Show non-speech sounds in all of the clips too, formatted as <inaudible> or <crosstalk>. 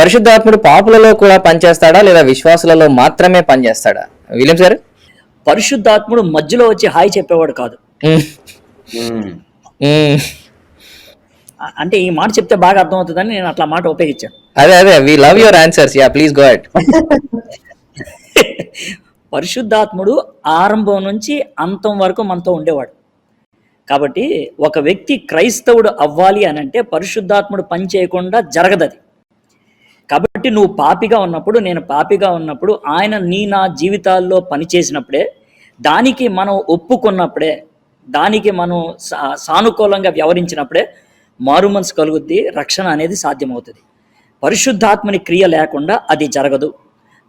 పరిశుద్ధాత్ముడు పాపులలో కూడా పనిచేస్తాడా లేదా విశ్వాసులలో మాత్రమే పనిచేస్తాడా? విలియమ్స్ గారు? పరిశుద్ధాత్ముడు మధ్యలో వచ్చి హాయ్ చెప్పేవాడు కాదు. అంటే ఈ మాట చెప్తే బాగా అర్థమవుతుందని నేను అట్లా మాట ఉపయోగించాను. అదే అదే. We love your answers yeah please go at పరిశుద్ధాత్ముడు ఆరంభం నుంచి అంతం వరకు మనతో ఉండేవాడు. కాబట్టి ఒక వ్యక్తి క్రైస్తవుడు అవ్వాలి అని అంటే పరిశుద్ధాత్ముడు పని చేయకుండా జరగదది. కాబట్టి నువ్వు పాపిగా ఉన్నప్పుడు నేను పాపిగా ఉన్నప్పుడు ఆయన నీ నా జీవితాల్లో పని చేసినప్పుడే దానికి మనం ఒప్పుకున్నప్పుడే దానికి మనం సా- సానుకూలంగా వ్యవహరించినప్పుడే మారుమనసు కలుగుద్ది రక్షణ అనేది సాధ్యమవుతుంది. పరిశుద్ధాత్మని క్రియ లేకుండా అది జరగదు.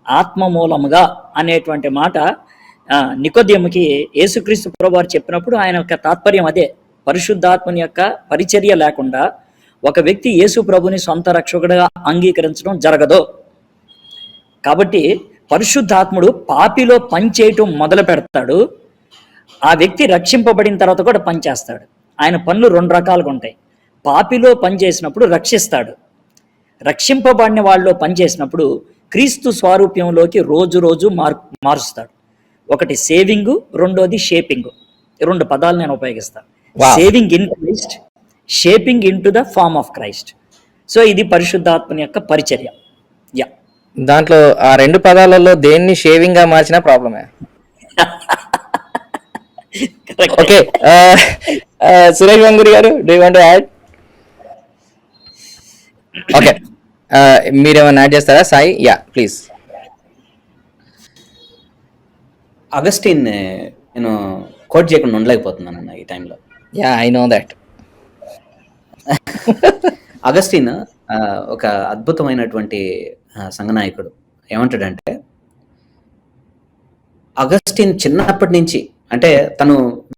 ఆత్మ మూలముగా అనేటువంటి మాట నికోద్యముకి యేసుక్రీస్తు ప్రభువారు చెప్పినప్పుడు ఆయన యొక్క తాత్పర్యం అదే. పరిశుద్ధాత్మని యొక్క పరిచర్య లేకుండా ఒక వ్యక్తి యేసు ప్రభుని సొంత రక్షకుడిగా అంగీకరించడం జరగదు. కాబట్టి పరిశుద్ధాత్ముడు పాపిలో పనిచేయటం మొదలు పెడతాడు. ఆ వ్యక్తి రక్షింపబడిన తర్వాత కూడా పనిచేస్తాడు ఆయన పనులు రెండు రకాలుగా ఉంటాయి. పాపిలో పనిచేసినప్పుడు రక్షిస్తాడు. రక్షింపబడిన వాళ్ళలో పనిచేసినప్పుడు క్రీస్తు స్వారూప్యంలోకి రోజు రోజు మార్ మారుస్తాడు. ఒకటి సేవింగ్ రెండోది షేపింగ్. రెండు పదాలు నేను ఉపయోగిస్తాను. Saving in Christ shaping in to the form of Christ so ఇది పరిశుద్ధాత్మని యొక్క పరిచర్య. యా దాంట్లో ఆ రెండు పదాలలో దేన్ని షేవింగ్గా మార్చినా ప్రాబ్లమే okay Suresh Ganguri garu do want add okay మీరేమైనా యాడ్ చేస్తారా? సాయి యా ప్లీజ్ అగస్టిన్ నేను కోట్ చేయకుండా ఉండలేకపోతున్నాను అన్న ఈ టైంలో yeah I know that <laughs> Augustine ఒక అద్భుతమైనటువంటి సంఘనాయకుడు. ఏమంటాడంటే అగస్టిన్ చిన్నప్పటి నుంచి అంటే తను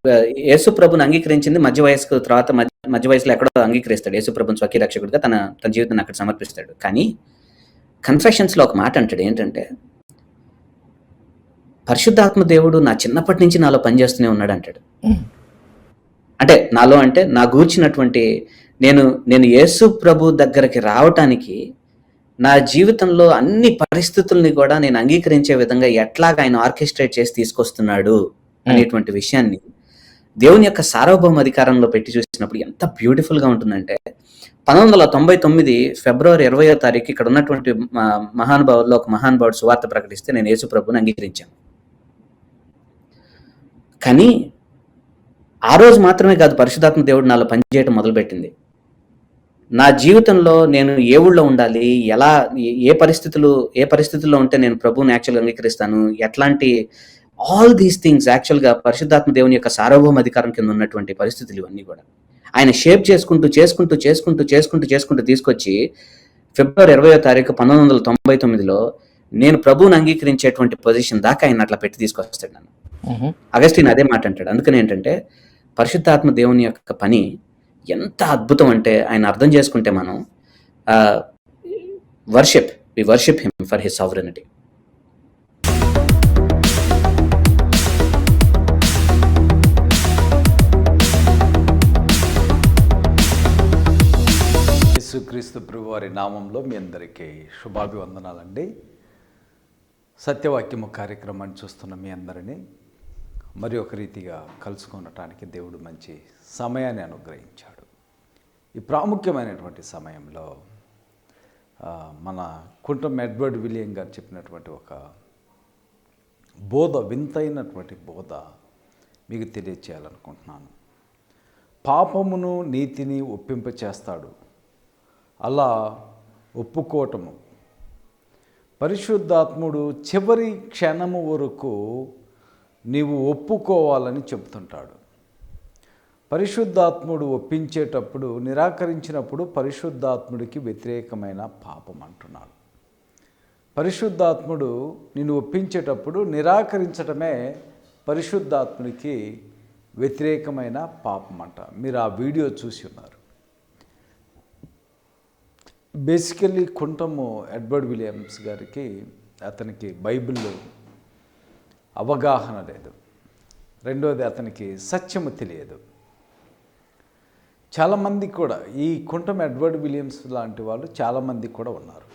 ఆ, యేసు ప్రభుని అంగీకరించింది మధ్య వయస్కు తర్వాత మధ్య మధ్య వయసులో ఎక్కడో అంగీకరిస్తాడు. యేసు ప్రభుని స్వకీయ రక్షకుడిగా తన తన జీవితాన్ని అక్కడ సమర్పిస్తాడు. కానీ కన్ఫెషన్స్లో ఒక మాట అంటాడు. ఏంటంటే పరిశుద్ధాత్మ దేవుడు నా చిన్నప్పటి నుంచి నాలో పనిచేస్తూనే ఉన్నాడు అంటాడు. అంటే నాలో అంటే నా గూర్చినటువంటి నేను నేను యేసు ప్రభు దగ్గరికి రావటానికి నా జీవితంలో అన్ని పరిస్థితుల్ని కూడా నేను అంగీకరించే విధంగా ఎట్లాగా ఆయన ఆర్కెస్ట్రేట్ చేసి తీసుకొస్తున్నాడు అనేటువంటి విషయాన్ని దేవుని యొక్క సార్వభౌమ అధికారంలో పెట్టి చూసినప్పుడు ఎంత బ్యూటిఫుల్గా ఉంటుందంటే పంతొమ్మిది వందల తొంభై తొమ్మిది ఫిబ్రవరి ఇరవయో తారీఖు ఇక్కడ ఉన్నటువంటి మహానుభావుల్లో ఒక మహానుభావుడు సువార్త ప్రకటిస్తే నేను యేసు ప్రభుని అంగీకరించాను. కానీ ఆ రోజు మాత్రమే కాదు పరిశుధాత్మ దేవుడు నాలో పనిచేయడం మొదలుపెట్టింది. నా జీవితంలో నేను ఏ ఊళ్ళో ఉండాలి? ఎలా ఏ- పరిస్థితులు ఏ పరిస్థితుల్లో ఉంటే నేను ప్రభువుని యాక్చువల్గా అంగీకరిస్తాను? ఎట్లాంటి ఆల్ దీస్ థింగ్స్ యాక్చువల్గా పరిశుద్ధాత్మ దేవుని యొక్క సార్వభౌమ అధికారం కింద ఉన్నటువంటి పరిస్థితులు ఇవన్నీ కూడా. ఆయన షేప్ చేసుకుంటూ చేసుకుంటూ చేసుకుంటూ చేసుకుంటూ చేసుకుంటూ తీసుకొచ్చి ఫిబ్రవరి ఇరవయో తారీఖు పంతొమ్మిది వందల తొంభై తొమ్మిదిలో నేను ప్రభువుని అంగీకరించేటువంటి పొజిషన్ దాకా ఆయన అట్లా పెట్టి తీసుకొస్తాడు నన్ను. అగస్టిన్ అదే మాట అంటాడు. అందుకని ఏంటంటే పరిశుద్ధాత్మ దేవుని యొక్క పని ఎంత అద్భుతం అంటే ఆయన అర్థం చేసుకుంటే మనం worship we worship him for his sovereignty యేసుక్రీస్తు ప్రభు వారి నామంలో మీ అందరికీ శుభాభివందనాలండి. సత్యవాక్యము కార్యక్రమాన్ని చూస్తున్న మీ అందరినీ మరి ఒక రీతిగా కలుసుకొనటానికి దేవుడు మంచి సమయాన్ని అనుగ్రహించాడు. ఈ ప్రాముఖ్యమైనటువంటి సమయంలో మన కుంటం ఎడ్వర్డ్ విలియం గారు చెప్పినటువంటి ఒక బోధ వింతైనటువంటి బోధ మీకు తెలియచేయాలనుకుంటున్నాను. పాపమును నీతిని ఒప్పింప చేస్తాడు. అలా ఒప్పుకోవటము పరిశుద్ధాత్ముడు చివరి క్షణము వరకు నీవు ఒప్పుకోవాలని చెబుతుంటాడు. పరిశుద్ధాత్ముడు ఒప్పించేటప్పుడు నిరాకరించినప్పుడు పరిశుద్ధాత్ముడికి వ్యతిరేకమైన పాపం అంటున్నాడు. పరిశుద్ధాత్ముడు నిన్ను ఒప్పించేటప్పుడు నిరాకరించటమే పరిశుద్ధాత్ముడికి వ్యతిరేకమైన పాపం అంట. మీరు ఆ వీడియో చూసి ఉన్నారు. బేసికల్లీ కుంటము ఎడ్వర్డ్ విలియమ్స్ గారికి అతనికి బైబిల్లో అవగాహన లేదు. రెండోది అతనికి సత్యము తెలియదు. చాలామంది కూడా ఈ కుంటం ఎడ్వర్డ్ విలియమ్స్ లాంటి వాళ్ళు చాలామంది కూడా ఉన్నారు.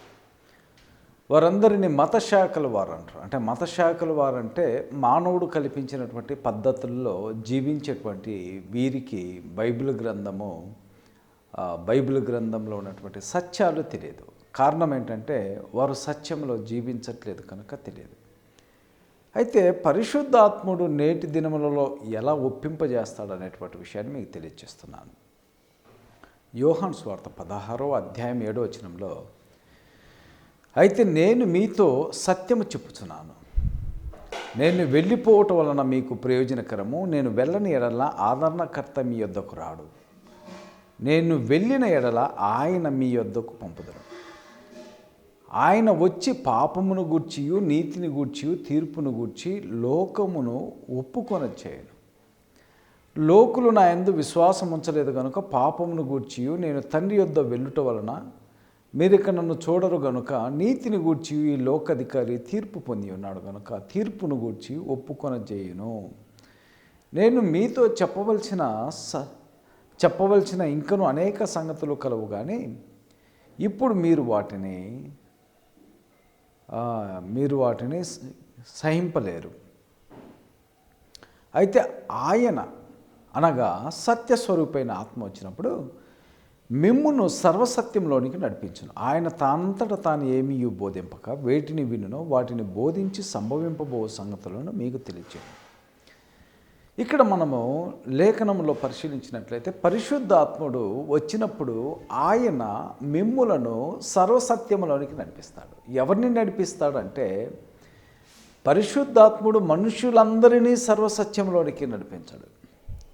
వారందరినీ మతశాఖల వారు అంటారు. అంటే మతశాఖల వారంటే మానవుడు కల్పించినటువంటి పద్ధతుల్లో జీవించేటువంటి వీరికి బైబిల్ గ్రంథము బైబిల్ గ్రంథంలో ఉన్నటువంటి సత్యాలు తెలియదు. కారణం ఏంటంటే వారు సత్యంలో జీవించట్లేదు కనుక తెలియదు. అయితే పరిశుద్ధాత్ముడు నేటి దినములలో ఎలా ఒప్పింపజేస్తాడనేటువంటి విషయాన్ని మీకు తెలియజేస్తున్నాను. యోహాన్ స్వార్థ పదహారో అధ్యాయం ఏడో వచనంలో అయితే నేను మీతో సత్యము చెప్పుచున్నాను. నేను వెళ్ళిపోవటం వలన మీకు ప్రయోజనకరము. నేను వెళ్ళని ఎడల ఆదరణకర్త మీ యొద్దకు రాడు. నేను వెళ్ళిన ఎడల ఆయన మీ యొద్దకు పంపుదరు. ఆయన వచ్చి పాపమును గూర్చియు నీతిని గూర్చియు తీర్పును గూర్చి లోకమును ఒప్పుకొన చేయను లోకులు నా ఎందు విశ్వాసం ఉంచలేదు కనుక పాపమును గూర్చియు. నేను తండ్రి యొద్ద వెళ్ళుట వలన మీరిక నన్ను చూడరు గనుక నీతిని గూర్చి ఈ లోకాధికారి తీర్పు పొంది ఉన్నాడు గనుక తీర్పును గూర్చి ఒప్పుకొని చేయను నేను మీతో చెప్పవలసిన స చెప్పవలసిన ఇంకను అనేక సంగతులు కలవు కానీ ఇప్పుడు మీరు వాటిని మీరు వాటిని సహింపలేరు. అయితే ఆయన అనగా సత్యస్వరూపైన ఆత్మ వచ్చినప్పుడు మిమ్మును సర్వసత్యంలోనికి నడిపించును. ఆయన తానంతట తాను ఏమీ బోధింపక వేటిని వినునో వాటిని బోధించి సంభవింపబో సంగతులను మీకు తెలియచేయను. ఇక్కడ మనము లేఖనంలో పరిశీలించినట్లయితే పరిశుద్ధాత్ముడు వచ్చినప్పుడు ఆయన మిమ్ములను సర్వసత్యములోనికి నడిపిస్తాడు. ఎవరిని నడిపిస్తాడంటే పరిశుద్ధాత్ముడు మనుషులందరినీ సర్వసత్యంలోనికి నడిపించాడు.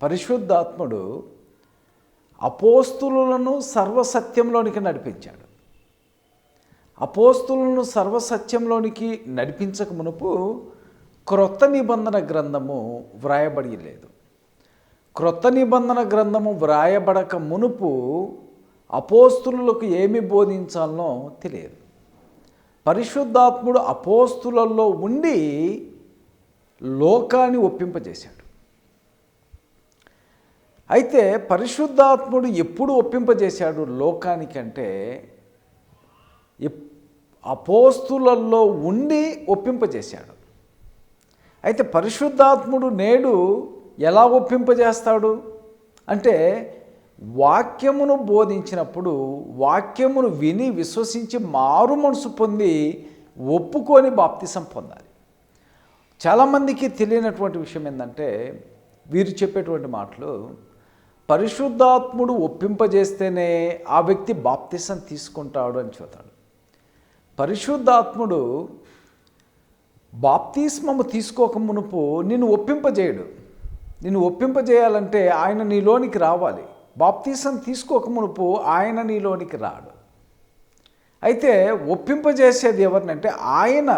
పరిశుద్ధాత్ముడు అపోస్తులను సర్వసత్యంలోనికి నడిపించాడు. అపోస్తులను సర్వసత్యంలోనికి నడిపించక మునుపు క్రొత్త నిబంధన గ్రంథము వ్రాయబడి లేదు క్రొత్త నిబంధన గ్రంథము వ్రాయబడక మునుపు అపోస్తులకు ఏమి బోధించాలనో తెలియదు. పరిశుద్ధాత్ముడు అపోస్తులలో ఉండి లోకాన్ని ఒప్పింపజేశాడు. అయితే పరిశుద్ధాత్ముడు ఎప్పుడు ఒప్పింపజేశాడు లోకానికంటే? ఎప్- అపోస్తులలో ఉండి ఒప్పింపజేశాడు. అయితే పరిశుద్ధాత్ముడు నేడు ఎలా ఒప్పింపజేస్తాడు? అంటే వాక్యమును బోధించినప్పుడు వాక్యమును విని విశ్వసించి మారు మనసు పొంది ఒప్పుకొని బాప్తిసం పొందాలి. చాలామందికి తెలియనటువంటి విషయం ఏంటంటే వీరు చెప్పేటువంటి మాటలు పరిశుద్ధాత్ముడు ఒప్పింపజేస్తేనే ఆ వ్యక్తి బాప్తిసం తీసుకుంటాడు అని చెబుతాడు. పరిశుద్ధాత్ముడు బాప్తిస్మము తీసుకోక మునుపు నిన్ను ఒప్పింపజేయడు. నిన్ను ఒప్పింపజేయాలంటే ఆయన నీలోనికి రావాలి. బాప్తీసం తీసుకోక మునుపు ఆయన నీలోనికి రాడు. అయితే ఒప్పింపజేసేది ఎవరినంటే ఆయన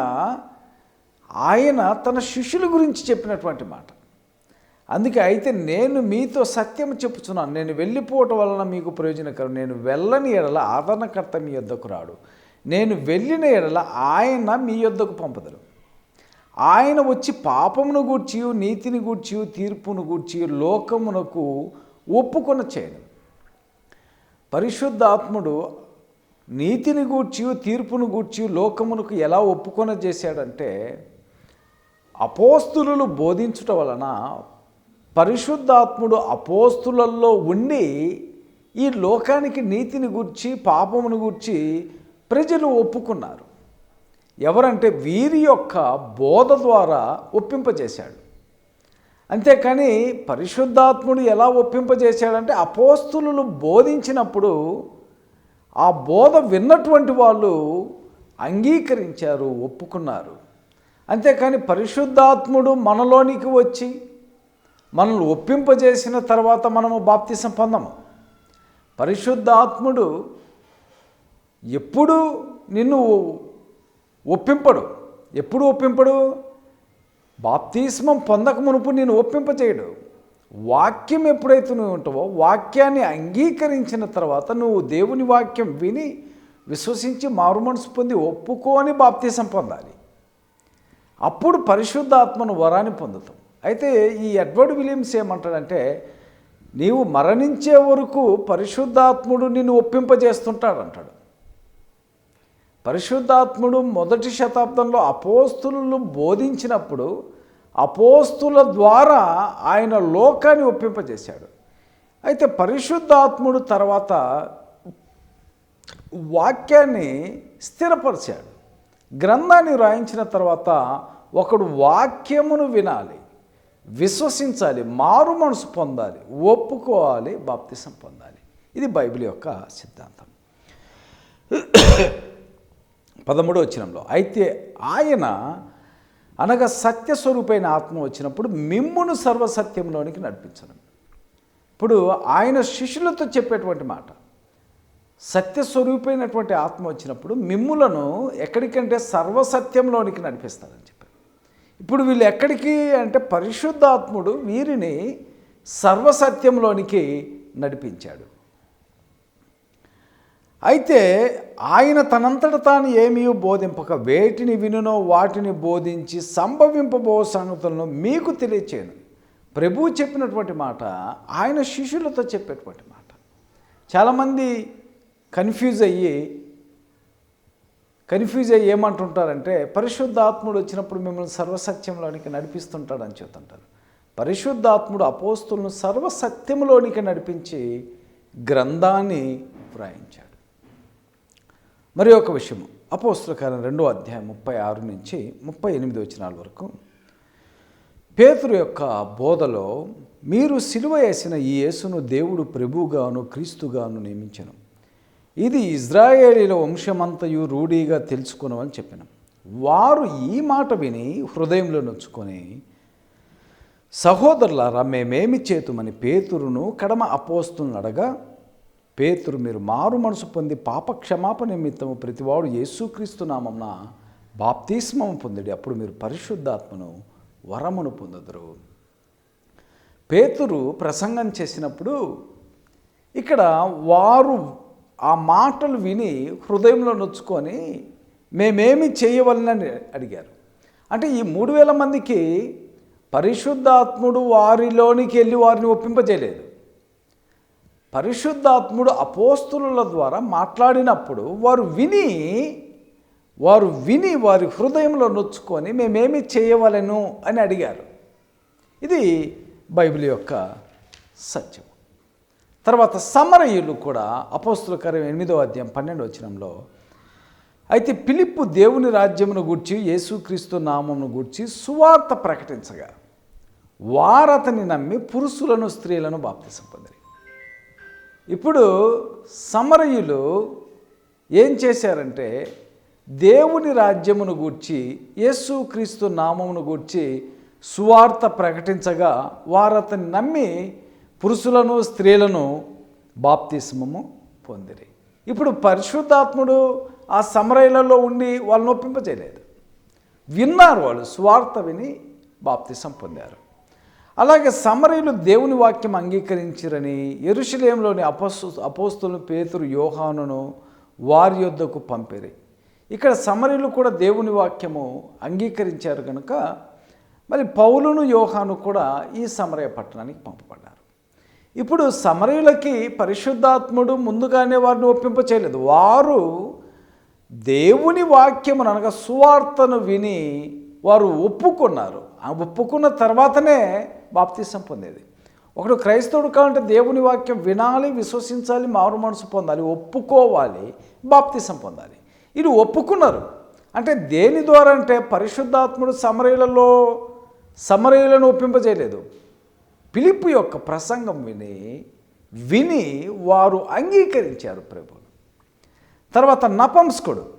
ఆయన తన శిష్యుల గురించి చెప్పినటువంటి మాట. అందుకే అయితే నేను మీతో సత్యం చెప్పుచున్నాను. నేను వెళ్ళిపోవటం వలన మీకు ప్రయోజనకరం. నేను వెళ్ళని ఎడల ఆదరణకర్త మీ యొద్దకు రాడు. నేను వెళ్ళిన ఎడల ఆయన మీ యొద్దకు పంపదరు. ఆయన వచ్చి పాపమును గూర్చి నీతిని గూర్చి తీర్పును గూర్చి లోకమునకు ఒప్పుకొన చేయను. పరిశుద్ధాత్ముడు నీతిని గూర్చి తీర్పును గూర్చి లోకమునకు ఎలా ఒప్పుకొన చేశాడంటే అపోస్తులు బోధించుట వలన పరిశుద్ధాత్ముడు అపోస్తులల్లో ఉండి ఈ లోకానికి నీతిని గూర్చి పాపమును గూర్చి ప్రజలు ఒప్పుకున్నారు. ఎవరంటే వీరి యొక్క బోధ ద్వారా ఒప్పింపజేశాడు. అంతేకాని పరిశుద్ధాత్ముడు ఎలా ఒప్పింపజేశాడంటే అపోస్తులు బోధించినప్పుడు ఆ బోధ విన్నటువంటి వాళ్ళు అంగీకరించారు ఒప్పుకున్నారు. అంతేకాని పరిశుద్ధాత్ముడు మనలోనికి వచ్చి మనల్ని ఒప్పింపజేసిన తర్వాత మనము బాప్తిసం పొందము. పరిశుద్ధాత్ముడు ఎప్పుడు నిన్ను ఒప్పింపడు. ఎప్పుడు ఒప్పింపడు? బాప్తిస్మం పొందక మునుపు నేను ఒప్పింపచేయడు వాక్యం ఎప్పుడైతే నువ్వు ఉంటావో వాక్యాన్ని అంగీకరించిన తర్వాత నువ్వు దేవుని వాక్యం విని విశ్వసించి మారు మనసు పొంది ఒప్పుకొని బాప్తీసం పొందాలి. అప్పుడు పరిశుద్ధాత్మను వరాన్ని పొందుతాం. అయితే ఈ ఎడ్వర్డ్ విలియమ్స్ ఏమంటాడంటే నీవు మరణించే వరకు పరిశుద్ధాత్ముడు నిన్ను ఒప్పింపజేస్తుంటాడు అంటాడు పరిశుద్ధాత్ముడు మొదటి శతాబ్దంలో అపోస్తులు బోధించినప్పుడు అపోస్తుల ద్వారా ఆయన లోకాన్ని ఒప్పింపజేశాడు. అయితే పరిశుద్ధాత్ముడు తర్వాత వాక్యాన్ని స్థిరపరిచాడు. గ్రంథాన్ని రాయించిన తర్వాత ఒకడు వాక్యమును వినాలి. విశ్వసించాలి మారు మనసు పొందాలి ఒప్పుకోవాలి బాప్తిసం పొందాలి. ఇది బైబిల్ యొక్క సిద్ధాంతం. పదమూడో వచ్చినంలో అయితే ఆయన అనగా సత్యస్వరూపైన ఆత్మ వచ్చినప్పుడు మిమ్మును సర్వసత్యంలోనికి నడిపించను. ఇప్పుడు ఆయన శిష్యులతో చెప్పేటువంటి మాట. సత్యస్వరూపైనటువంటి ఆత్మ వచ్చినప్పుడు మిమ్ములను ఎక్కడికంటే సర్వసత్యంలోనికి నడిపిస్తారని చెప్పి. ఇప్పుడు వీళ్ళు ఎక్కడికి అంటే పరిశుద్ధాత్ముడు వీరిని సర్వసత్యంలోనికి నడిపించాడు. అయితే ఆయన తనంతట తాను ఏమీ బోధింపక వేటిని వినునో వాటిని బోధించి సంభవింపబో సంగతులను మీకు తెలియచేయను. ప్రభువు చెప్పినటువంటి మాట ఆయన శిష్యులతో చెప్పేటువంటి మాట. చాలామంది కన్ఫ్యూజ్ అయ్యి కన్ఫ్యూజ్ అయ్యి ఏమంటుంటారంటే పరిశుద్ధాత్ముడు వచ్చినప్పుడు మిమ్మల్ని సర్వసత్యంలోనికి నడిపిస్తుంటాడని చెబుతుంటారు. పరిశుద్ధాత్ముడు అపోస్తులను సర్వసత్యంలోనికి నడిపించి గ్రంథాన్ని వ్రాయించాడు. మరి ఒక విషయం అపోస్తుల కార్యం రెండో అధ్యాయం ముప్పై ఆరు నుంచి ముప్పై ఎనిమిది వచ్చినాల వరకు. పేతురు యొక్క బోధలో మీరు సిలువ వేసిన ఈ యేసును దేవుడు ప్రభువుగాను క్రీస్తుగాను నియమించను. ఇది ఇజ్రాయేలీల వంశమంతయు రూఢీగా తెలుసుకునమని చెప్పిన. వారు ఈ మాట విని హృదయంలో నొచ్చుకొని సహోదరులారా మేమేమి చేతుమని పేతురును కడమ అపోస్తులను అడగా పేతురు మీరు మారు మనసు పొంది పాపక్షమాపణ నిమిత్తము ప్రతివాడు యేసుక్రీస్తు నామంన బాప్తిస్మం పొందిడి. అప్పుడు మీరు పరిశుద్ధాత్మను వరమును పొందుదురు. పేతురు ప్రసంగం చేసినప్పుడు ఇక్కడ వారు ఆ మాటలు విని హృదయంలో నొచ్చుకొని మేమేమి చేయవలనని అడిగారు. అంటే ఈ మూడు వేల మందికి పరిశుద్ధాత్ముడు వారిలోనికి వెళ్ళి వారిని ఒప్పింపజేయలేదు. పరిశుద్ధాత్ముడు అపోస్తుల ద్వారా మాట్లాడినప్పుడు వారు విని వారు విని వారి హృదయంలో నొచ్చుకొని మేమేమి చేయవలెను అని అడిగారు. ఇది బైబిల్ యొక్క సత్యం తర్వాత సమరయులు కూడా అపోస్తుల కార్యం ఎనిమిదో అధ్యాయం పన్నెండు వచనంలో అయితే పిలిప్పు దేవుని రాజ్యమును గూర్చి యేసుక్రీస్తు నామమును గూర్చి సువార్త ప్రకటించగా వారతని నమ్మి పురుషులను స్త్రీలను బాప్తిసం పొందిరి. ఇప్పుడు సమరయులు ఏం చేశారంటే దేవుని రాజ్యమును గూర్చి యేసుక్రీస్తు నామమును గూర్చి సువార్త ప్రకటించగా వారతని నమ్మి పురుషులను స్త్రీలను బాప్తిస్మము పొందిరి. ఇప్పుడు పరిశుద్ధాత్ముడు ఆ సమరయులలో ఉండి వాళ్ళని ఒప్పింపజేయలేదు. విన్నారు వాళ్ళు స్వార్థ విని బాప్తిసం పొందారు. అలాగే సమరయులు దేవుని వాక్యం అంగీకరించిరని ఎరుషులేంలోని అపోస్తు అపోస్తులు పేతురు యోహానును వారి యొద్దకు పంపిరి. ఇక్కడ సమరయులు కూడా దేవుని వాక్యము అంగీకరించారు కనుక మరి పౌలును యోహాను కూడా ఈ సమరయ పట్టణానికి పంపబడ్డారు. ఇప్పుడు సమరయులకి పరిశుద్ధాత్ముడు ముందుగానే వారిని ఒప్పింప చేయలేదు. వారు దేవుని వాక్యమును అనగా సువార్తను విని వారు ఒప్పుకున్నారు. ఆ ఒప్పుకున్న తర్వాతనే బాప్తీసం పొందేది. ఒకడు క్రైస్తవుడు కావాలంటే దేవుని వాక్యం వినాలి విశ్వసించాలి మారు మనసు పొందాలి ఒప్పుకోవాలి బాప్తీసం పొందాలి. ఇది ఒప్పుకున్నారు. అంటే దేని ద్వారా అంటే పరిశుద్ధాత్ముడు సమరయులలో సమరయులను ఒప్పింపజేయలేదు పిలిపు యొక్క ప్రసంగం విని విని వారు అంగీకరించారు ప్రభువును. తర్వాత నపంస్కుడు.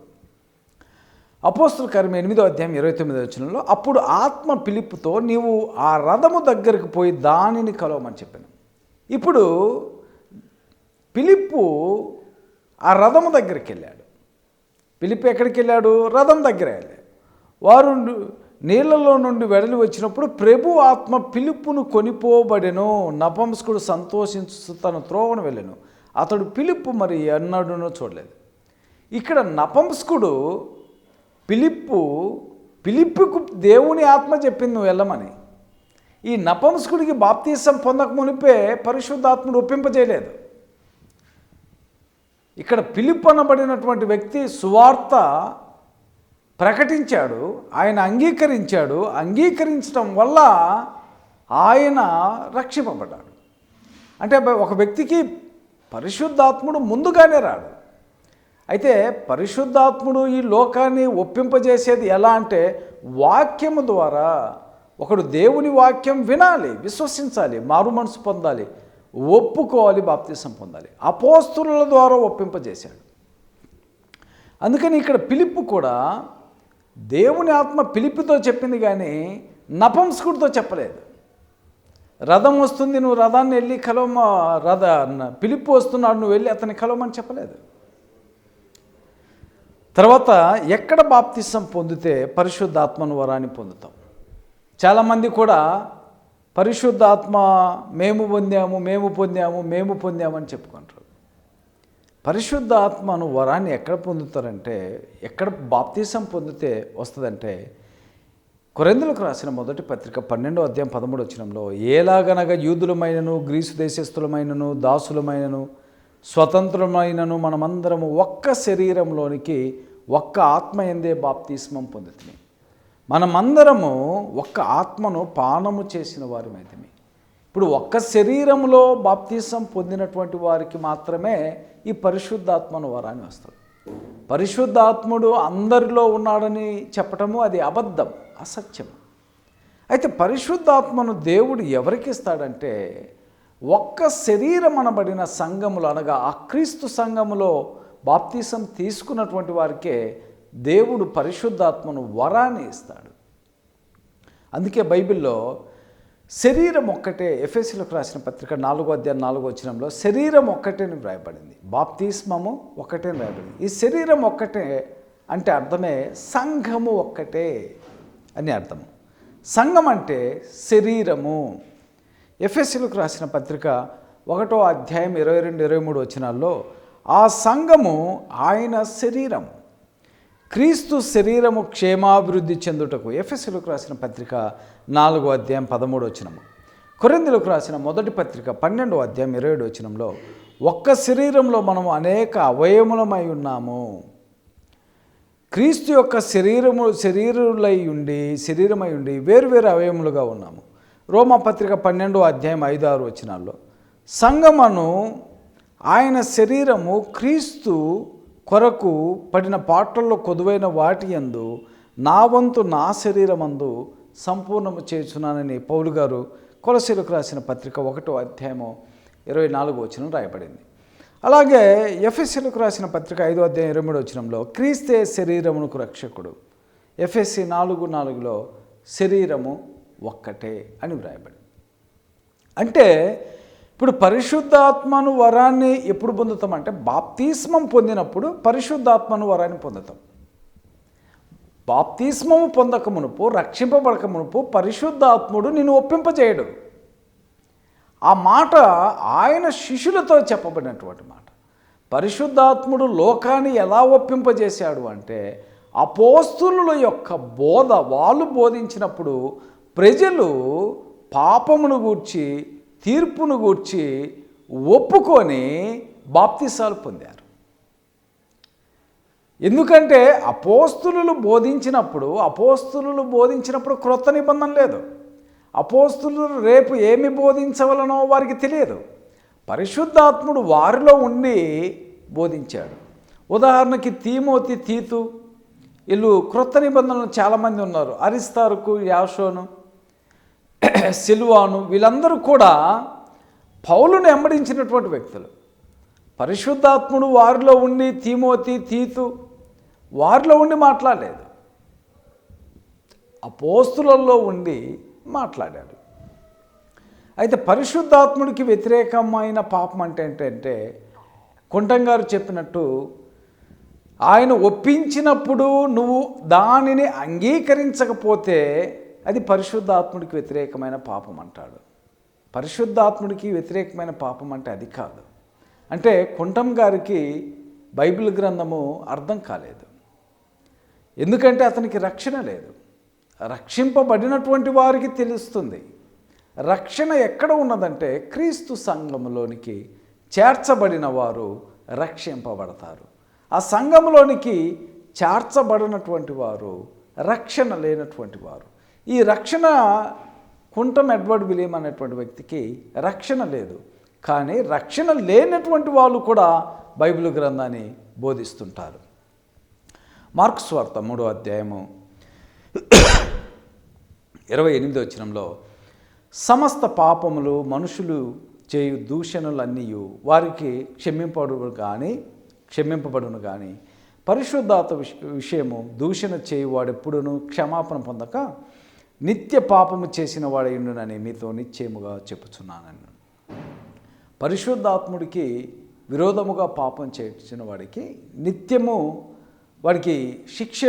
అపోస్తుల కర్మ ఎనిమిదో అధ్యాయం ఇరవై తొమ్మిదో వచనంలో అప్పుడు ఆత్మ పిలుపుతో నీవు ఆ రథము దగ్గరికి పోయి దానిని కలవమని చెప్పాను. ఇప్పుడు పిలిప్పు ఆ రథము దగ్గరికి వెళ్ళాడు. పిలుపు ఎక్కడికి వెళ్ళాడు? రథం దగ్గర వెళ్ళాడు. వారు నీళ్ళలో నుండి వెడలి వచ్చినప్పుడు ప్రభు ఆత్మ పిలుపును కొనిపోబడెను. నపంసకుడు సంతోషించు తన త్రోవను వెళ్ళాను. అతడు పిలుపు మరి ఎన్నడూనో చూడలేదు. ఇక్కడ నపంసకుడు పిలిప్పు పిలిప్పుకు దేవుని ఆత్మ చెప్పింది నువ్వు వెళ్ళమని. ఈ నపంసకుడికి బాప్తీసం పొందక మునిపే పరిశుద్ధాత్ముడు ఒప్పింపజేయలేదు. ఇక్కడ పిలుపు అనబడినటువంటి వ్యక్తి సువార్త ప్రకటించాడు ఆయన అంగీకరించాడు అంగీకరించడం వల్ల ఆయన రక్షింపబడ్డాడు. అంటే ఒక వ్యక్తికి పరిశుద్ధాత్ముడు ముందుగానే రాడు. అయితే పరిశుద్ధాత్ముడు ఈ లోకాన్ని ఒప్పింపజేసేది ఎలా అంటే వాక్యము ద్వారా ఒకడు దేవుని వాక్యం వినాలి విశ్వసించాలి మారు మనసు పొందాలి ఒప్పుకోవాలి బాప్తీసం పొందాలి. అపోస్తుల ద్వారా ఒప్పింపజేశాడు. అందుకని ఇక్కడ పిలుపు కూడా దేవుని ఆత్మ పిలిపితో చెప్పింది కానీ నపంసకుడితో చెప్పలేదు. రథం వస్తుంది నువ్వు రథాన్ని వెళ్ళి కలవమ రథ పిలుపు వస్తున్నాడు నువ్వు వెళ్ళి అతని కలవమని చెప్పలేదు. తర్వాత ఎక్కడ బాప్తిసం పొందితే పరిశుద్ధాత్మను వరాన్ని పొందుతాం. చాలామంది కూడా పరిశుద్ధాత్మ మేము పొందాము మేము పొందాము మేము పొందామని చెప్పుకుంటారు. పరిశుద్ధ ఆత్మను వరాన్ని ఎక్కడ పొందుతారంటే ఎక్కడ బాప్తీసం పొందితే వస్తుందంటే కొరెందులకు రాసిన మొదటి పత్రిక పన్నెండో అధ్యాయం పదమూడు వచ్చినంలో ఏలాగనగా యూదులమైనను గ్రీసు దేశస్థులమైనను దాసులమైనను స్వతంత్రమైనను మనమందరము ఒక్క శరీరంలోనికి ఒక్క ఆత్మ ఎందే బాప్తిస్మం పొందుతుంది మనమందరము ఒక్క ఆత్మను పానము చేసిన వారిమైతమే. ఇప్పుడు ఒక్క శరీరంలో బాప్తీసం పొందినటువంటి వారికి మాత్రమే ఈ పరిశుద్ధాత్మను వరాన్ని వస్తుంది. పరిశుద్ధాత్ముడు అందరిలో ఉన్నాడని చెప్పటము అది అబద్ధం అసత్యం. అయితే పరిశుద్ధాత్మను దేవుడు ఎవరికి ఇస్తాడంటే ఒక్క శరీరం అనబడిన సంఘములు అనగా ఆ క్రీస్తు సంఘములో బాప్తీసం తీసుకున్నటువంటి వారికే దేవుడు పరిశుద్ధాత్మను వరాన్ని ఇస్తాడు. అందుకే బైబిల్లో శరీరం ఒక్కటే ఎఫ్ఎస్సీలకు రాసిన పత్రిక నాలుగో అధ్యాయం నాలుగో వచ్చినంలో శరీరం ఒక్కటేని వ్రాయబడింది. బాప్తిస్మము ఒక్కటే అని వ్రాయబడింది. ఈ శరీరం ఒక్కటే అంటే అర్థమే సంఘము ఒక్కటే అని అర్థం. సంఘం అంటే శరీరము. ఎఫ్ఎస్సీలకు రాసిన పత్రిక ఒకటో అధ్యాయం ఇరవై రెండు ఇరవై మూడు వచ్చినాల్లో ఆ సంఘము ఆయన శరీరము. క్రీస్తు శరీరము క్షేమాభివృద్ధి చెందుటకు ఎఫ్ఎస్సీలకు రాసిన పత్రిక నాలుగో అధ్యాయం పదమూడు వచనము. కొరిందులకు రాసిన మొదటి పత్రిక పన్నెండో అధ్యాయం ఇరవై ఏడు వచనంలో ఒక్క శరీరంలో మనము అనేక అవయములమై ఉన్నాము. క్రీస్తు యొక్క శరీరము శరీరులై ఉండి శరీరమై ఉండి వేరువేరు అవయములుగా ఉన్నాము. రోమా పత్రిక పన్నెండో అధ్యాయం ఐదు ఆరు వచనాల్లో సంగమను ఆయన శరీరము క్రీస్తు కొరకు పడిన పాటల్లో కొదువైన వాటి యందు నా వంతు నా శరీరమందు సంపూర్ణము చేస్తున్నానని పౌలు గారు కొలసీలకు రాసిన పత్రిక ఒకటో అధ్యాయము ఇరవై నాలుగు వచనం రాయబడింది. అలాగే ఎఫ్ఎస్సీలకు రాసిన పత్రిక ఐదో అధ్యాయం ఇరవై మూడు వచనంలో క్రీస్తే శరీరమునకు రక్షకుడు. ఎఫ్ఎస్సి నాలుగు నాలుగులో శరీరము ఒక్కటే అని వ్రాయబడింది. అంటే ఇప్పుడు పరిశుద్ధాత్మను వరాన్ని ఎప్పుడు పొందుతాం అంటే బాప్తిస్మం పొందినప్పుడు పరిశుద్ధాత్మను వరాన్ని పొందుతాం. బాప్తిస్మము పొందక మునుపు రక్షింపబడక మునుపు పరిశుద్ధాత్ముడు నిన్ను ఒప్పింపజేయడు. ఆ మాట ఆయన శిష్యులతో చెప్పబడినటువంటి మాట. పరిశుద్ధాత్ముడు లోకాన్ని ఎలా ఒప్పింపజేశాడు అంటే అపోస్తుల యొక్క బోధ వాళ్ళు బోధించినప్పుడు ప్రజలు పాపమును గూర్చి తీర్పును గూర్చి ఒప్పుకొని బాప్తిసాలు పొందారు. ఎందుకంటే అపోస్తులు బోధించినప్పుడు అపోస్తులు బోధించినప్పుడు క్రొత్త నిబంధన లేదు. అపోస్తులు రేపు ఏమి బోధించవలనో వారికి తెలియదు. పరిశుద్ధాత్ముడు వారిలో ఉండి బోధించాడు. ఉదాహరణకి తీమోతి తీతు వీళ్ళు క్రొత్త నిబంధనలు చాలామంది ఉన్నారు. అరిస్తారుకు యాషోను <clears throat> సిల్వాను వీళ్ళందరూ కూడా పౌలును వెంబడించినటువంటి వ్యక్తులు. పరిశుద్ధాత్ముడు వారిలో ఉండి తీమోతి తీతు వారిలో ఉండి మాట్లాడలేదు. అపోస్తులలో ఉండి మాట్లాడాడు. అయితే పరిశుద్ధాత్ముడికి వ్యతిరేకమైన పాపం అంటే ఏంటంటే కుంటం గారు చెప్పినట్టు ఆయన ఒప్పించినప్పుడు నువ్వు దానిని అంగీకరించకపోతే అది పరిశుద్ధాత్ముడికి వ్యతిరేకమైన పాపం అంటాడు. పరిశుద్ధాత్ముడికి వ్యతిరేకమైన పాపం అంటే అది కాదు. అంటే కుంటం గారికి బైబిల్ గ్రంథము అర్థం కాలేదు. ఎందుకంటే అతనికి రక్షణ లేదు. రక్షింపబడినటువంటి వారికి తెలుస్తుంది. రక్షణ ఎక్కడ ఉన్నదంటే క్రీస్తు సంఘములోనికి చేర్చబడిన వారు రక్షింపబడతారు. ఆ సంఘములోనికి చేర్చబడినటువంటి వారు రక్షణ లేనటువంటి వారు. ఈ రక్షణ కుంటం ఎడ్వర్డ్ విలియం అనేటువంటి వ్యక్తికి రక్షణ లేదు. కానీ రక్షణ లేనటువంటి వాళ్ళు కూడా బైబిల్ గ్రంథాన్ని బోధిస్తుంటారు. మార్క్స్ వార్త మూడో అధ్యాయము ఇరవై ఎనిమిది వచ్చినంలో సమస్త పాపములు మనుషులు చేయు దూషణలన్నీ వారికి క్షమింపడును కానీ క్షమింపబడును కానీ పరిశుద్ధాత విష విషయము దూషణ చేయువాడు క్షమాపణ పొందక నిత్య పాపము చేసిన వాడయుండునని మీతో నిశ్చయముగా చెప్పుచున్నానని. పరిశుద్ధాత్ముడికి విరోధముగా పాపం చేసిన వాడికి నిత్యము వాడికి శిక్ష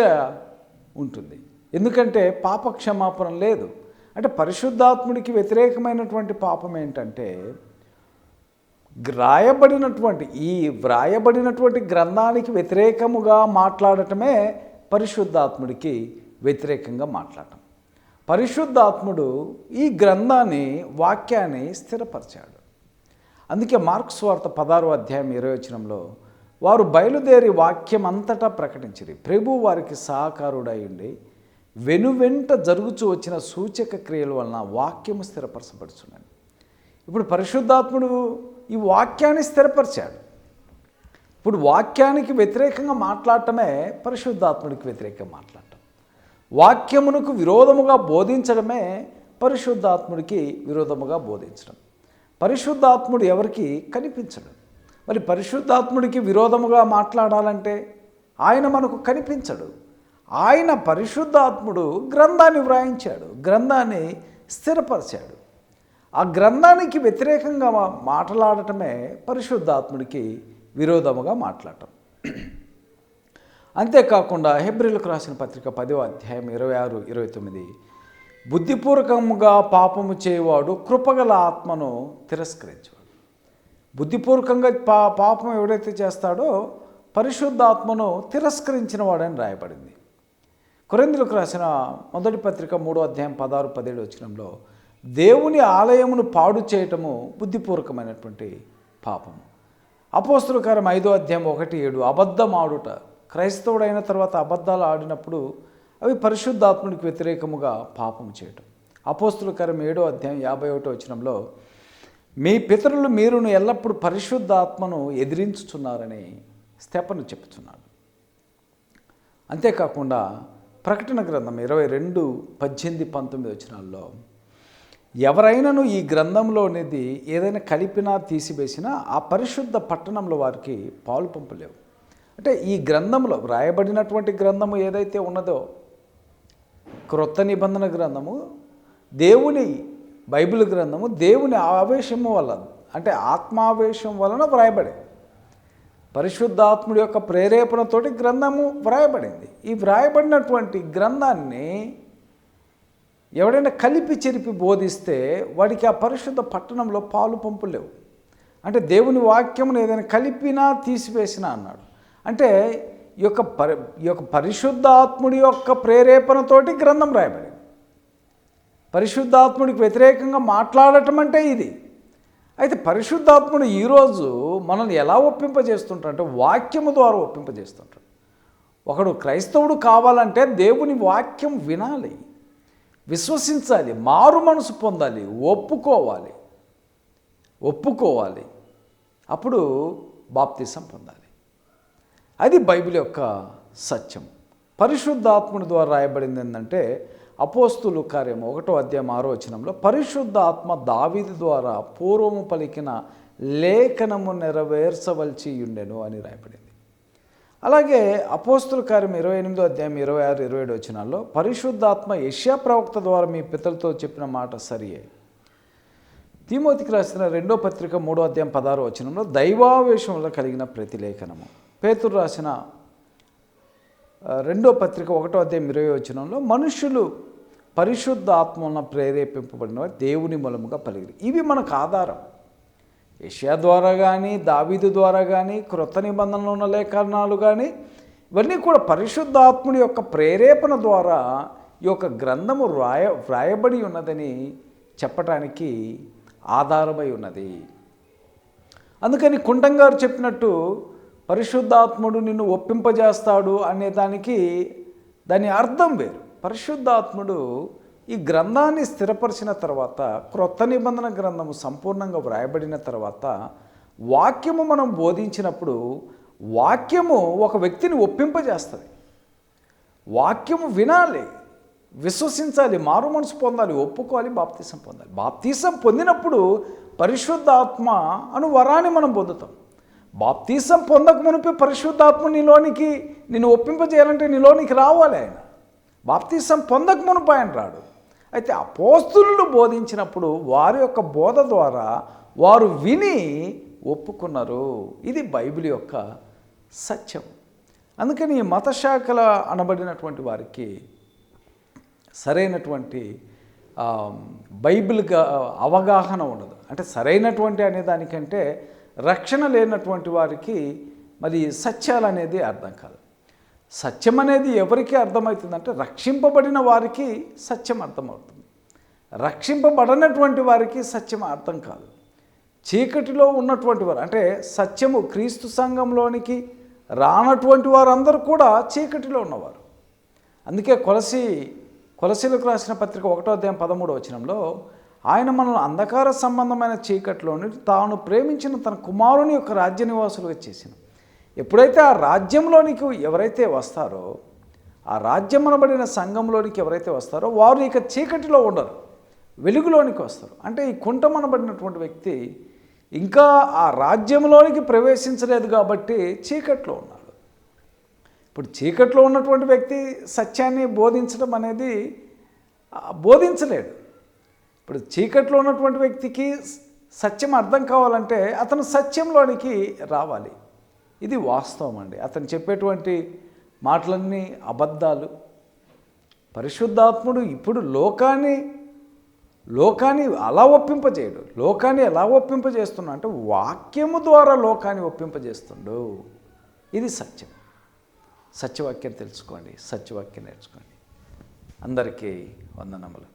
ఉంటుంది. ఎందుకంటే పాప క్షమాపణ లేదు. అంటే పరిశుద్ధాత్ముడికి వ్యతిరేకమైనటువంటి పాపం ఏంటంటే వ్రాయబడినటువంటి ఈ వ్రాయబడినటువంటి గ్రంథానికి వ్యతిరేకముగా మాట్లాడటమే పరిశుద్ధాత్ముడికి వ్యతిరేకంగా మాట్లాడటం. పరిశుద్ధాత్ముడు ఈ గ్రంథాన్ని వాక్యాన్ని స్థిరపరిచాడు. అందుకే మార్క్స్ వార్త పదారు అధ్యాయం ఇరవచనంలో వారు బయలుదేరి వాక్యం అంతటా ప్రకటించిరి. ప్రభు వారికి సహకారుడై వెనువెంట జరుగుచూ వచ్చిన సూచక క్రియల వలన వాక్యము స్థిరపరచబడుచున్నాడు ఇప్పుడు పరిశుద్ధాత్ముడు ఈ వాక్యాన్ని స్థిరపరిచాడు. ఇప్పుడు వాక్యానికి వ్యతిరేకంగా మాట్లాడటమే పరిశుద్ధాత్ముడికి వ్యతిరేకంగా మాట్లాడటం. వాక్యమునకు విరోధముగా బోధించడమే పరిశుద్ధాత్ముడికి విరోధముగా బోధించడం. పరిశుద్ధాత్ముడు ఎవరికి కనిపించడు. మరి పరిశుద్ధాత్ముడికి విరోధముగా మాట్లాడాలంటే ఆయన మనకు కనిపించడు. ఆయన పరిశుద్ధాత్ముడు గ్రంథాన్ని వ్రాయించాడు. గ్రంథాన్ని స్థిరపరిచాడు. ఆ గ్రంథానికి వ్యతిరేకంగా మాట్లాడటమే పరిశుద్ధాత్ముడికి విరోధముగా మాట్లాడటం. అంతేకాకుండా హెబ్రిలకు రాసిన పత్రిక పదో అధ్యాయం ఇరవై ఆరు ఇరవై తొమ్మిది. బుద్ధిపూర్వకముగా పాపము చేయవాడు కృపగల ఆత్మను తిరస్కరించేవాడు. బుద్ధిపూర్వకంగా పా పాపం ఎవడైతే చేస్తాడో పరిశుద్ధాత్మను తిరస్కరించిన వాడని రాయబడింది. కొరిందులకు రాసిన మొదటి పత్రిక మూడో అధ్యాయం పదహారు పదిహేడు వచ్చినంలో దేవుని ఆలయమును పాడు చేయటము బుద్ధిపూర్వకమైనటువంటి పాపము. అపోస్తులకరం ఐదో అధ్యాయం ఒకటి ఏడు అబద్ధం ఆడుట క్రైస్తవుడైన తర్వాత అబద్ధాలు ఆడినప్పుడు అవి పరిశుద్ధాత్మునికి వ్యతిరేకముగా పాపము చేయటం. అపోస్తులకరం ఏడో అధ్యాయం యాభై ఒకటో వచనంలో మీ పితరులు మీరును ఎల్లప్పుడూ పరిశుద్ధాత్మను ఎదిరించుచున్నారని స్తెపను చెప్తున్నాడు. అంతేకాకుండా ప్రకటన గ్రంథం ఇరవై రెండు పద్దెనిమిది పంతొమ్మిది వచనాల్లో ఎవరైనాను ఈ గ్రంథంలోనిది ఏదైనా కలిపినా తీసివేసినా ఆ పరిశుద్ధ పట్టణంలో వారికి పాలు పంపలేవు. అంటే ఈ గ్రంథంలో వ్రాయబడినటువంటి గ్రంథము ఏదైతే ఉన్నదో క్రొత్త నిబంధన గ్రంథము దేవుని బైబిల్ గ్రంథము దేవుని ఆవేశము వల్ల అంటే ఆత్మావేశం వలన వ్రాయబడే పరిశుద్ధాత్ముడి యొక్క ప్రేరేపణతోటి గ్రంథము వ్రాయబడింది. ఈ వ్రాయబడినటువంటి గ్రంథాన్ని ఎవడైనా కలిపి చెరిపి బోధిస్తే వాడికి ఆ పరిశుద్ధ పట్టణంలో పాలు పంపులేవు. అంటే దేవుని వాక్యమును ఏదైనా కలిపినా తీసివేసినా అన్నాడు. అంటే ఈ యొక్క పరి ఈ యొక్క పరిశుద్ధాత్ముడి యొక్క ప్రేరేపణతోటి గ్రంథం రాయబడింది. పరిశుద్ధాత్ముడికి వ్యతిరేకంగా మాట్లాడటం అంటే ఇది. అయితే పరిశుద్ధాత్ముడు ఈరోజు మనల్ని ఎలా ఒప్పింపజేస్తుంటాడు అంటే వాక్యము ద్వారా ఒప్పింపజేస్తుంటాడు. ఒకడు క్రైస్తవుడు కావాలంటే దేవుని వాక్యం వినాలి విశ్వసించాలి మారు మనసు పొందాలి ఒప్పుకోవాలి ఒప్పుకోవాలి. అప్పుడు బాప్తిసం పొందాలి. అది బైబిల్ యొక్క సత్యం. పరిశుద్ధాత్ముని ద్వారా రాయబడింది ఏంటంటే అపోస్తులు కార్యం ఒకటో అధ్యాయం ఆరో వచనంలో పరిశుద్ధాత్మ దావిది ద్వారా పూర్వము పలికిన లేఖనము నెరవేర్చవలసి ఉండెను అని రాయబడింది. అలాగే అపోస్తుల కార్యం ఇరవై ఎనిమిదో అధ్యాయం ఇరవై ఆరు ఇరవై ఏడు వచనాల్లో పరిశుద్ధాత్మ యష్యా ప్రవక్త ద్వారా మీ పితలతో చెప్పిన మాట సరియే. తిమోతికి రాసిన రెండో పత్రిక మూడో అధ్యాయం పదహారు వచనంలో దైవావేశంలో కలిగిన ప్రతిలేఖనము పేతురు రాసిన రెండో పత్రిక ఒకటో అధ్యాయం ఇరవై వచనంలో మనుషులు పరిశుద్ధ ఆత్మలను ప్రేరేపింపబడిన దేవుని మూలముగా పలిగిరి ఇవి మనకు ఆధారం. ఏషియా ద్వారా కానీ దావీదు ద్వారా కానీ క్రొత్త నిబంధనలు ఉన్న లేఖనాలు కానీ ఇవన్నీ కూడా పరిశుద్ధాత్ముడి యొక్క ప్రేరేపణ ద్వారా ఈ యొక్క గ్రంథము వ్రాయ వ్రాయబడి ఉన్నదని చెప్పటానికి ఆధారమై ఉన్నది. అందుకని కుండం గారు చెప్పినట్టు పరిశుద్ధాత్ముడు నిన్ను ఒప్పింపజేస్తాడు అనే దానికి దాని అర్థం వేరు. పరిశుద్ధాత్ముడు ఈ గ్రంథాన్ని స్థిరపరిచిన తర్వాత క్రొత్త నిబంధన గ్రంథము సంపూర్ణంగా వ్రాయబడిన తర్వాత వాక్యము మనం బోధించినప్పుడు వాక్యము ఒక వ్యక్తిని ఒప్పింపజేస్తుంది. వాక్యము వినాలి విశ్వసించాలి మారు మనసు పొందాలి ఒప్పుకోవాలి బాప్తీసం పొందాలి. బాప్తీసం పొందినప్పుడు పరిశుద్ధాత్మ అను వరాన్ని మనం పొందుతాం. బాప్తీసం పొందక మునిపి పరిశుద్ధాత్మ నీలోనికి నిన్ను ఒప్పింపజేయాలంటే నీలోనికి రావాలి ఆయన. బాప్తీసం పొందక మునుపు ఆయన రాడు. అయితే అపోస్తులు బోధించినప్పుడు వారి యొక్క బోధ ద్వారా వారు విని ఒప్పుకున్నారు. ఇది బైబిల్ యొక్క సత్యం. అందుకని ఈ మతశాఖల అనబడినటువంటి వారికి సరైనటువంటి బైబిల్గా అవగాహన ఉండదు. అంటే సరైనటువంటి అనే దానికంటే రక్షణ లేనటువంటి వారికి మరి సత్యాలు అనేది అర్థం కాదు. సత్యం అనేది ఎవరికి అర్థమవుతుందంటే రక్షింపబడిన వారికి సత్యం అర్థమవుతుంది. రక్షింపబడనటువంటి వారికి సత్యం అర్థం కాదు. చీకటిలో ఉన్నటువంటి వారు అంటే సత్యము క్రీస్తు సంఘంలోనికి రానటువంటి వారందరూ కూడా చీకటిలో ఉన్నవారు. అందుకే కొలసి కొలసీలకు రాసిన పత్రిక ఒకటో అధ్యాయం పదమూడో వచనంలో ఆయన మనల్ని అంధకార సంబంధమైన చీకట్లోని తాను ప్రేమించిన తన కుమారుని యొక్క రాజ్య నివాసులుగా చేసిన. ఎప్పుడైతే ఆ రాజ్యంలోనికి ఎవరైతే వస్తారో ఆ రాజ్యం అనబడిన సంఘంలోనికి ఎవరైతే వస్తారో వారు ఇక చీకటిలో ఉండరు వెలుగులోనికి వస్తారు. అంటే ఈ కుంటమనబడినటువంటి వ్యక్తి ఇంకా ఆ రాజ్యంలోనికి ప్రవేశించలేదు కాబట్టి చీకట్లో ఉన్నాడు ఇప్పుడు చీకట్లో ఉన్నటువంటి వ్యక్తి సత్యాన్ని బోధించడం అనేది బోధించలేడు. ఇప్పుడు చీకట్లో ఉన్నటువంటి వ్యక్తికి సత్యం అర్థం కావాలంటే అతను సత్యంలోనికి రావాలి. ఇది వాస్తవం అండి. అతను చెప్పేటువంటి మాటలన్నీ అబద్ధాలు. పరిశుద్ధాత్ముడు ఇప్పుడు లోకాన్ని లోకాన్ని అలా ఒప్పింపజేయడు. లోకాన్ని ఎలా ఒప్పింపజేస్తున్నా అంటే వాక్యము ద్వారా లోకాన్ని ఒప్పింపజేస్తుండు. ఇది సత్యం. సత్యవాక్యం తెలుసుకోండి. సత్యవాక్యం నేర్చుకోండి. అందరికీ వందనములు.